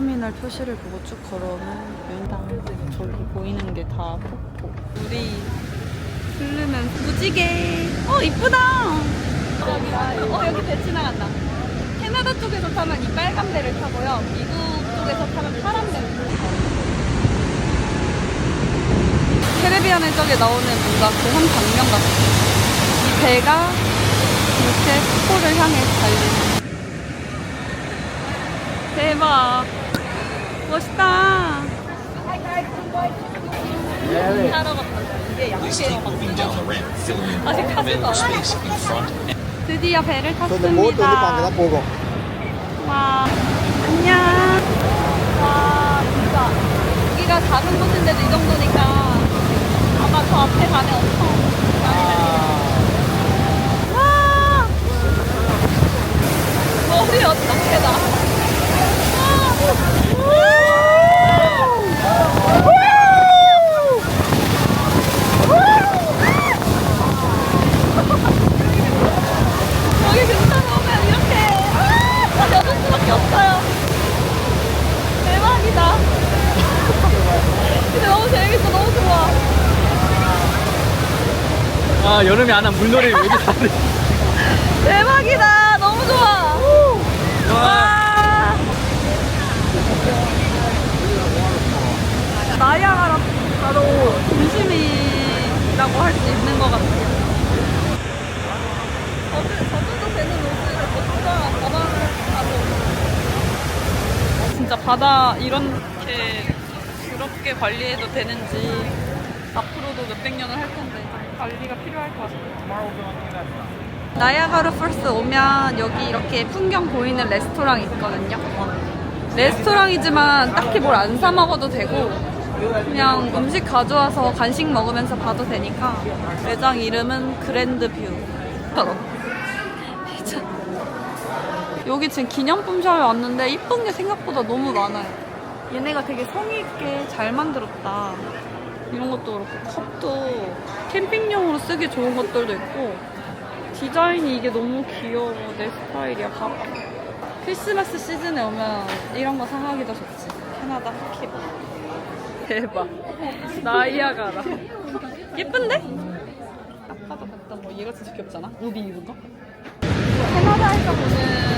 터미널 표시를 보고 쭉 걸어오면 맨땅 저기 보이는 게 다 폭포. 우리 들르면 무지개. 어 이쁘다. 어 여기 배치 나간다 캐나다 쪽에서 타면 이 빨간 배를 타고요. 미국 쪽에서 타면 파란 배를 타요. 캐리비안의 적에 나오는 뭔가 그런 장면 같아요. 이 배가 이렇게 폭포를 향해 달리는. Front 드디어 배를 탔습니다. 와, 안녕. 와, 진짜. 여기가 작은 곳인데도 이 정도니까 아마 저 앞에 가면 엄청 많이 달리겠다. 와! 머리 어떻게 나? 여기 근처에 오면 이렇게 아, 여덟 수밖에 없어요. 대박이다. 근데 너무 재밌어, 너무 좋아. 아 여름에 안 한 물놀이 여기 다 돼. 대박이다, 너무 좋아. 와. 나이아가라 바로 중심이라고 할 수 있는 것 같아요. 저도, 저도 되는 옷을 벗자 바다를 가도 진짜 바다 이렇게 그렇게 관리해도 되는지 앞으로도 몇백 년을 할 텐데 관리가 필요할 것 같아요. 나야가르 폴스 오면 여기 이렇게 풍경 보이는 레스토랑 있거든요. 레스토랑이지만 딱히 뭘 안 사 먹어도 되고 그냥 음식 가져와서 간식 먹으면서 봐도 되니까 매장 이름은 그랜드 뷰. 여기 지금 기념품 샵에 왔는데 이쁜 게 생각보다 너무 많아요. 얘네가 되게 성의 있게 잘 만들었다. 이런 것도 그렇고 컵도 캠핑용으로 쓰기 좋은 것들도 있고 디자인이 이게 너무 귀여워. 내 스타일이야. 봐봐. 크리스마스 시즌에 오면 이런 거 사가기도 좋지. 캐나다 스키바. 대박. 나이아가라. 예쁜데? 아까도 봤던 거 얘가 진짜 귀엽잖아. 우비 입은 거. 캐나다에서 보는